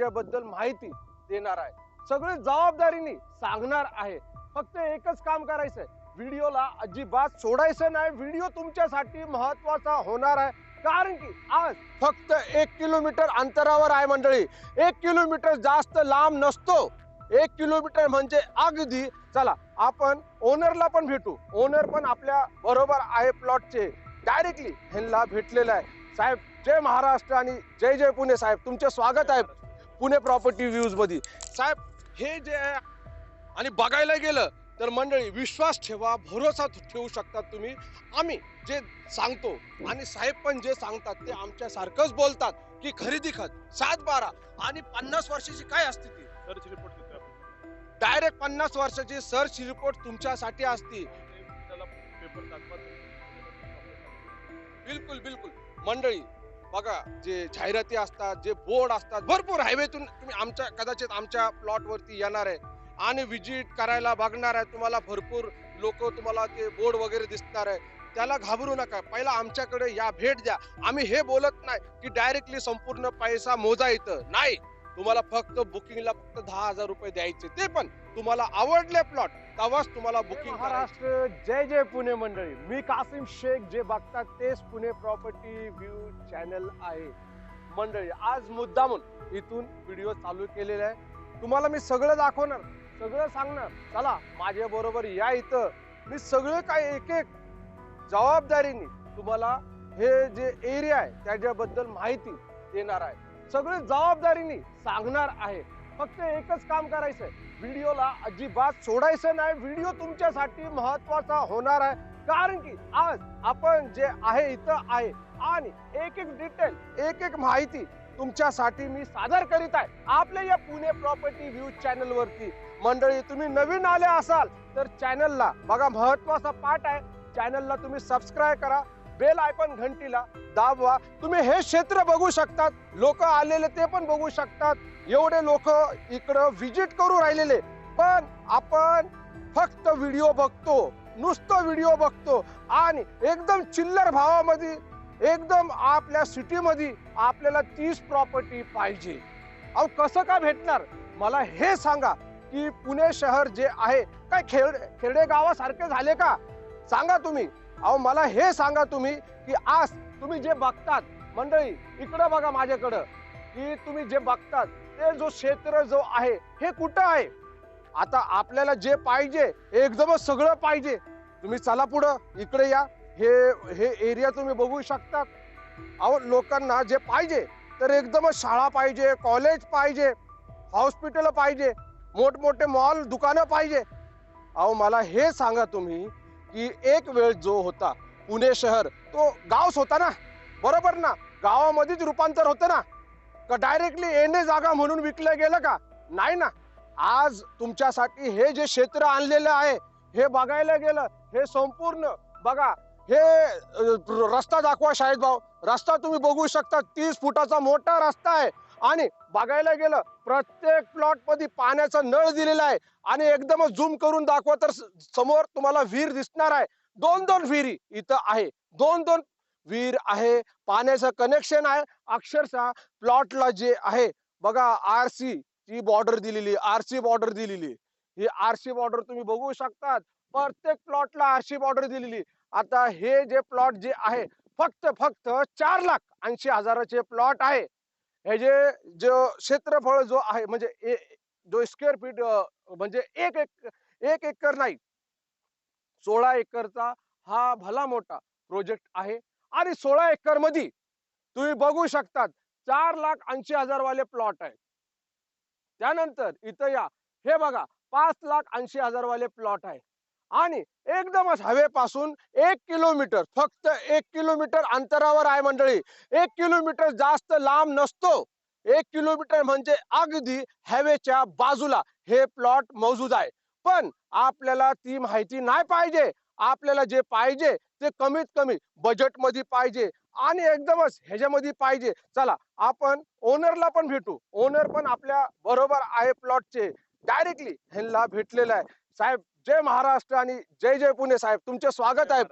त्याच्याबद्दल माहिती देणार आहे. सगळे जबाबदारीने सांगणार आहे. फक्त एकच काम करायचंय. व्हिडिओला अजिबात सोडायचं नाही. व्हिडिओ तुमच्यासाठी महत्त्वाचा होणार आहे. कारण की आज फक्त एक किलोमीटर अंतरावर आहे मंडळी. एक किलोमीटर जास्त लांब नसतो. एक किलोमीटर म्हणजे अगदी चला आपण ओनरला पण भेटू. ओनर पण आपल्या बरोबर आहे प्लॉटचे. डायरेक्टली ह्यांना भेटलेलं आहे. साहेब जय महाराष्ट्र आणि जय जय पुणे साहेब. तुमचे स्वागत आहे. पुणे प्रॉपर्टी व्ह्यूजमध्ये साहेब हे जे आहे आणि बघायला गेलं तर मंडळी विश्वास ठेवा भरोसा ठेवू शकतात तुम्ही. आम्ही जे सांगतो आणि साहेब पण जे सांगतात ते आमच्या सारखंच बोलतात की खरेदी खत सात बारा आणि पन्नास वर्षाची काय असते ती? सर्च रिपोर्ट आपण. डायरेक्ट पन्नास वर्षाची सर्च रिपोर्ट तुमच्यासाठी असती. ते त्याला पेपर दाखवा बिलकुल बिलकुल. मंडळी बघा जे जाहिराती असतात जे बोर्ड असतात भरपूर हायवेतून तुम्ही आमच्या कदाचित आमच्या प्लॉट वरती येणार आहे. आणि व्हिजिट करायला बघणार आहे तुम्हाला भरपूर लोक तुम्हाला ते बोर्ड वगैरे दिसणार आहे. त्याला घाबरू नका. पहिला आमच्याकडे या भेट द्या. आम्ही हे बोलत नाही की डायरेक्टली संपूर्ण पैसा मोजा इथं. नाही. तुम्हाला फक्त बुकिंगला फक्त दहा हजार रुपये द्यायचे. ते पण तुम्हाला आवडले प्लॉट तेव्हाच तुम्हाला बुकिंग महाराष्ट्र जय जय पुणे मंडळी. मी कासिम शेख जे बघतात तेच पुणे प्रॉपर्टी व्ह्यू चॅनल आहे. मंडळी आज मुद्दामून इथून व्हिडिओ चालू केलेला आहे. तुम्हाला मी सगळं दाखवणार सगळं सांगणार. चला माझ्या बरोबर या इथं. मी सगळं काय एक एक जबाबदारीने तुम्हाला हे जे एरिया आहे त्याच्याबद्दल माहिती देणार आहे. सगळे जबाबदारीने सांगणार आहे. फक्त एकच काम करायचंय. व्हिडिओला अजिबात सोडायचं नाही. व्हिडिओ तुमच्यासाठी महत्त्वाचा होणार आहे. कारण की आज आपण जे आहे इथं आहे. आणि एक एक डिटेल एक एक माहिती तुमच्यासाठी मी सादर करीत आहे. आपल्या या पुणे प्रॉपर्टी व्ह्यू चॅनल वरती. मंडळी तुम्ही नवीन आले असाल तर चॅनलला बघा महत्त्वाचा पाठ आहे. चॅनलला तुम्ही सबस्क्राईब करा. बेल आयकॉन घंटीला दाबवा. तुम्ही हे क्षेत्र बघू शकतात. लोक आलेले ते पण बघू शकतात. एवढे लोक इकडं व्हिजिट करू राहिलेले. पण आपण फक्त व्हिडिओ बघतो. नुसतं व्हिडिओ बघतो. आणि एकदम चिल्लर भावामध्ये एकदम आपल्या सिटीमध्ये आपल्याला तीस प्रॉपर्टी पाहिजे. अहो कसं का भेटणार? मला हे सांगा की पुणे शहर जे आहे काय खेड खेडे गावासारखे झाले का? सांगा तुम्ही. अहो मला हे सांगा तुम्ही की आज तुम्ही जे बघतात मंडळी इकडं बघा माझ्याकडं की तुम्ही जे बघतात ते जो क्षेत्र जो आहे हे कुठं आहे? आता आपल्याला जे पाहिजे एकदमच सगळं पाहिजे. तुम्ही चला पुढं इकडे या. हे हे एरिया तुम्ही बघू शकता. अहो लोकांना जे पाहिजे तर एकदमच शाळा पाहिजे कॉलेज पाहिजे हॉस्पिटल पाहिजे मोठमोठे मॉल दुकानं पाहिजे. अहो मला हे सांगा तुम्ही की एक वेळ जो होता पुणे शहर तो गावच होता ना? बरोबर ना? गावामध्येच रूपांतर होतं ना? का डायरेक्टली येणे जागा म्हणून विकलं गेलं का? नाही ना. आज तुमच्यासाठी हे जे क्षेत्र आणलेलं आहे हे बघायला गेलं हे संपूर्ण बघा हे रस्ता दाखवा शाहीद भाऊ. रस्ता तुम्ही बघू शकता तीस फुटाचा मोठा रस्ता आहे. आणि बघायला गेलं प्रत्येक प्लॉटमध्ये पाण्याचा नळ दिलेला आहे. आणि एकदमच झूम करून दाखवा तर समोर तुम्हाला विहीर दिसणार आहे. दोन दोन विहिरी इथं आहे. दोन दोन विहीर आहे. पाण्याचं कनेक्शन आहे. अक्षरशः प्लॉटला जे आहे बघा आर सी ची बॉर्डर दिलेली आर सी बॉर्डर दिलेली ही आर सी बॉर्डर तुम्ही बघू शकतात. प्रत्येक प्लॉटला आर सी बॉर्डर दिलेली आता हे जे प्लॉट जे आहे फक्त फक्त चार लाख ऐंशी हजाराचे प्लॉट आहे. हे जे जो क्षेत्रफळ जो आहे म्हणजे जो स्क्वेअर फीट म्हणजे एक एक एक एकर नाही सोळा एकरचा हा भला मोठा प्रोजेक्ट आहे. आणि सोळा एकरमध्ये तुम्ही बघू शकतात चार लाख ऐंशी हजार वाले प्लॉट आहे त्यानंतर इथं या. हे बघा पाच लाख ऐंशी हजार वाले प्लॉट आहे. आणि एकदमच हवेपासून एक किलोमीटर फक्त एक किलोमीटर अंतरावर आहे मंडळी. एक किलोमीटर जास्त लांब नसतो. एक किलोमीटर म्हणजे अगदी हवेच्या बाजूला हे प्लॉट मौजूद आहे. पण आपल्याला ती माहिती नाही पाहिजे. आपल्याला जे पाहिजे ते कमीत कमी बजेटमध्ये पाहिजे आणि एकदमच ह्याच्यामध्ये पाहिजे. चला आपण ओनरला पण भेटू. ओनर पण आपल्या बरोबर आहे प्लॉटचे डायरेक्टली ह्यांना भेटलेलं आहे. साहेब जय महाराष्ट्र आणि जय जय पुणे साहेब तुमचे स्वागत आहे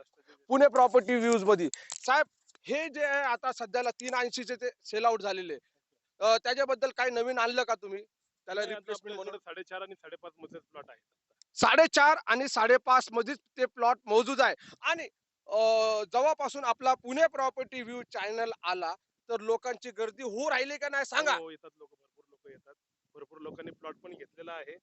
पुणे प्रॉपर्टी व्ह्यूजमध्ये साहेब हे जे आहे आता सध्याला तीन ऐंशीचे ते सेल आउट झालेले अं, त्याच्याबद्दल काही नवीन आणलं का तुम्ही? त्याला आता रिप्लेसमेंट म्हणून. आपल्याकडे साडेचार आणि साडेपाच मधलेच प्लॉट आहेत साडेचार आणि साडेपाच मध्येच ते प्लॉट मौजूद आहे. आणि अं, जेव्हापासून आपला पुणे प्रॉपर्टी व्ह्यू चॅनल आला तर लोकांची गर्दी होऊ राहिली का नाही सांगा. हो, येतात लोक. भरपूर लोक येतात. भरपूर लोकांनी प्लॉट पण घेतलेला आहे.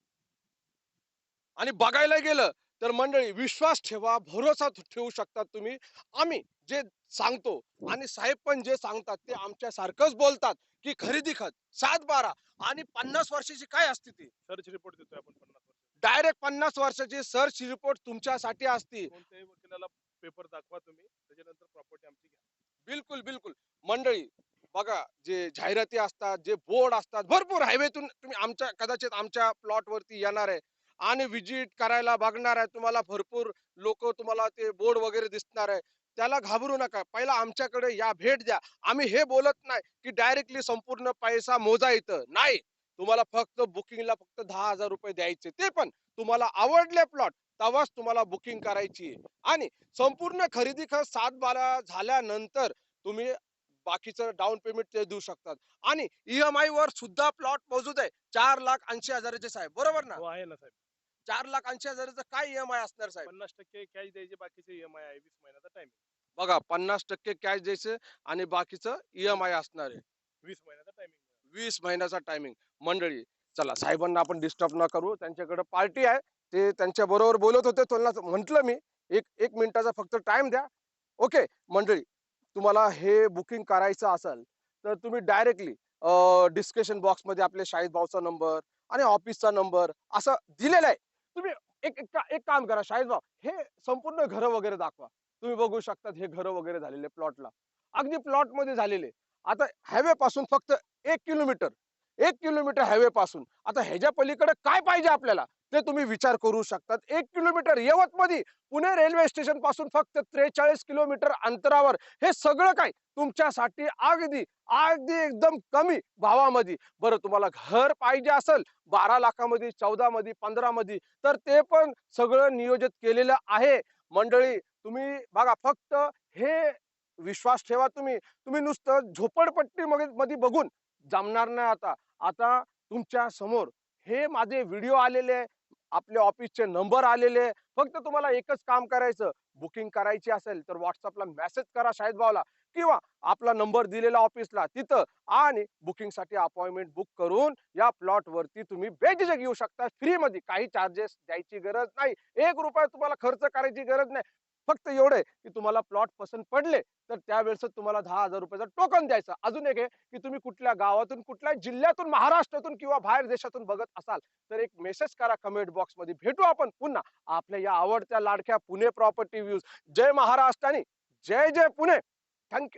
आणि बघायला गेलं तर मंडळी विश्वास ठेवा भरोसा ठेवू शकतात तुम्ही. आम्ही जे सांगतो आणि साहेब पण जे सांगतात ते आमच्या सारखंच बोलतात की खरेदी खत सात बारा आणि पन्नास वर्षाची काय असते ती? सर्च रिपोर्ट देतोय आपण पन्नास डायरेक्ट पन्नास वर्षाची सर्च रिपोर्ट तुमच्यासाठी असती. कोणत्याही वकिलाला पेपर दाखवा तुम्ही त्याच्यानंतर प्रॉपर्टी आमची घ्या. बिलकुल बिलकुल. मंडळी बघा जे जाहिराती असतात जे बोर्ड असतात भरपूर हायवेतून तुम्ही आमच्या कदाचित आमच्या प्लॉट वरती येणार आहे. आणि व्हिजिट करायला बघणार आहे. तुम्हाला भरपूर लोक तुम्हाला ते बोर्ड वगैरे दिसणार आहे. त्याला घाबरू नका. पहिला आमच्याकडे या भेट द्या. आम्ही हे बोलत नाही की डायरेक्टली संपूर्ण पैसा मोजा इथं. नाही. तुम्हाला फक्त बुकिंगला फक्त दहा हजार रुपये द्यायचे. ते पण तुम्हाला आवडले प्लॉट तेव्हाच तुम्हाला बुकिंग करायची आणि संपूर्ण खरेदी खर सात बारा झाल्यानंतर तुम्ही बाकीचं डाऊन पेमेंट ते देऊ शकतात. आणि ईएमआय वर सुद्धा प्लॉट मोजूद आहे चार लाख ऐंशी हजाराचे साहेब. बरोबर ना? हो, आहे ना साहेब. चार लाख ऐंशी हजाराचं काय ईएमआय असणार साहेब? पन्नास टक्के कॅश द्यायचे बाकीचे ईएमआय आहे वीस महिन्याचा टाइम बघा पन्नास टक्के कॅश द्यायचं आणि बाकीचं ईएमआय असणार आहे. वीस महिन्याचा टायमिंग वीस महिन्याचा टायमिंग मंडळी चला साहेबांना आपण डिस्टर्ब न करू. त्यांच्याकडे पार्टी आहे. ते त्यांच्या बरोबर बोलत होते. त्यांना म्हंटल मी एक एक मिनिटाचा फक्त टाइम द्या. ओके मंडळी तुम्हाला हे बुकिंग करायचं असेल तर तुम्ही डायरेक्टली डिस्कशन बॉक्समध्ये आपले शाहिद भाऊचा नंबर आणि ऑफिसचा नंबर असं दिलेला आहे. तुम्ही एक एक का- एक काम करा शाहिद भाऊ हे संपूर्ण घर वगैरे दाखवा. तुम्ही बघू शकतात हे घर वगैरे झालेले प्लॉटला. अगदी प्लॉटमध्ये झालेले. आता हायवे पासून फक्त एक किलोमीटर एक किलोमीटर हायवे पासून आता ह्याच्या पलीकडे काय पाहिजे आपल्याला? ते तुम्ही विचार करू शकतात. एक किलोमीटर यवतमध्ये पुणे रेल्वे स्टेशनपासून फक्त त्रेचाळीस किलोमीटर अंतरावर. हे सगळं काय? तुमच्यासाठी अगदी अगदी एकदम कमी भावामध्ये. बरं तुम्हाला घर पाहिजे असेल बारा लाखामध्ये चौदा मध्ये पंधरा मध्ये तर ते पण सगळं नियोजित केलेलं आहे. मंडळी तुम्ही बघा फक्त हे विश्वास ठेवा तुम्ही. तुम्ही नुसतं झोपडपट्टी मध्ये मध्ये बघून जमणार नाही आता. आता तुमच्यासमोर हे माझे व्हिडिओ आलेले आहे, आपले ऑफिसचे नंबर आलेले फक्त तुम्हाला एकच काम करायचं बुकिंग करायची असेल तर व्हॉट्सअपला मेसेज करा शाहिद भावला किंवा आपला नंबर दिलेला ऑफिसला तिथं आणि बुकिंगसाठी अपॉइंटमेंट बुक करून या प्लॉट वरती तुम्ही बेझिझक येऊ शकता. फ्री मध्ये काही चार्जेस द्यायची गरज नाही. एक रुपया तुम्हाला खर्च करायची गरज नाही. फक्त एवढे की तुम्हाला प्लॉट पसंत पडले तर त्यावेळेस तुम्हाला दहा हजार रुपयाचं टोकन द्यायचं. अजून एक आहे की तुम्ही कुठल्या गावातून कुठल्या जिल्ह्यातून महाराष्ट्रातून किंवा बाहेर देशातून बघत असाल तर एक मेसेज करा कमेंट बॉक्समध्ये. भेटू आपण पुन्हा आपल्या या आवडत्या लाडक्या पुणे प्रॉपर्टी व्ह्यूज जय महाराष्ट्र आणि जय जय पुणे. thank